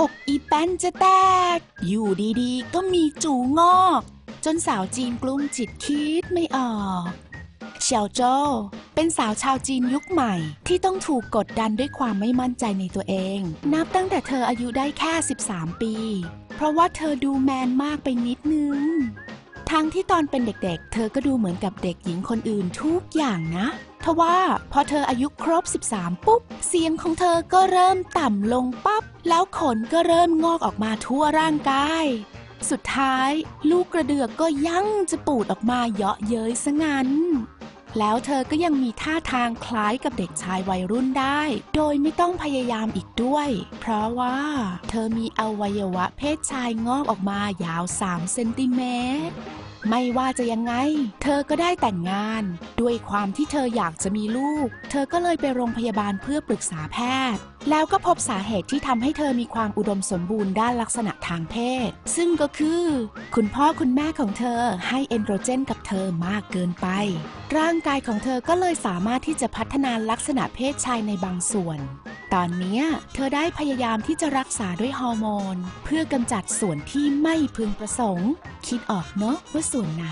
อกอีแป้นจะแตก อยู่ดีๆ ก็มีจูงอก จนสาวจีนกลุ้มจิตคิดไม่ออกเฉียวโจวเป็นสาวชาวจีนยุคใหม่ที่ต้องถูกกดดันด้วยความไม่มั่นใจในตัวเอง นับตั้งแต่เธออายุได้แค่ 13 ปี เพราะว่าเธอดูแมนมากไปนิดนึง ทั้งที่ตอนเป็นเด็กๆ เธอก็ดูเหมือนกับเด็กหญิงคนอื่นทุกอย่างนะทว่าพอเธออายุครบ 13 ปุ๊บ เสียงของเธอก็เริ่มต่ำลงปั๊บ แล้วขนก็เริ่มงอกออกมาทั่วร่างกาย สุดท้าย ลูกกระเดือกก็ยั่งจะปูดออกมาเยาะเย้ยซะงั้น แล้วเธอก็ยังมีท่าทางคล้ายกับเด็กชายวัยรุ่นได้ โดยไม่ต้องพยายามอีกด้วย เพราะว่า เธอมีอวัยวะเพศชายงอกออกมายาว 3 เซนติเมตรไม่ว่าจะยังไง เธอก็ได้แต่งงาน ด้วยความที่เธออยากจะมีลูก เธอก็เลยไปโรงพยาบาลเพื่อปรึกษาแพทย์ แล้วก็พบสาเหตุที่ทำให้เธอมีความอุดมสมบูรณ์ด้านลักษณะทางเพศ ซึ่งก็คือ คุณพ่อคุณแม่ของเธอให้เอนโดรเจนกับเธอมากเกินไป ร่างางกายของเธอก็เลยสามารถที่จะพัฒนาลักษณะเพศชายในบางส่วน ตอนนี้เธอได้พยายามที่จะรักษาด้วยฮอร์โมน เพื่อกำจัดส่วนที่ไม่พึงประสงค์ คิดออกเนอะว่าส่วนไหน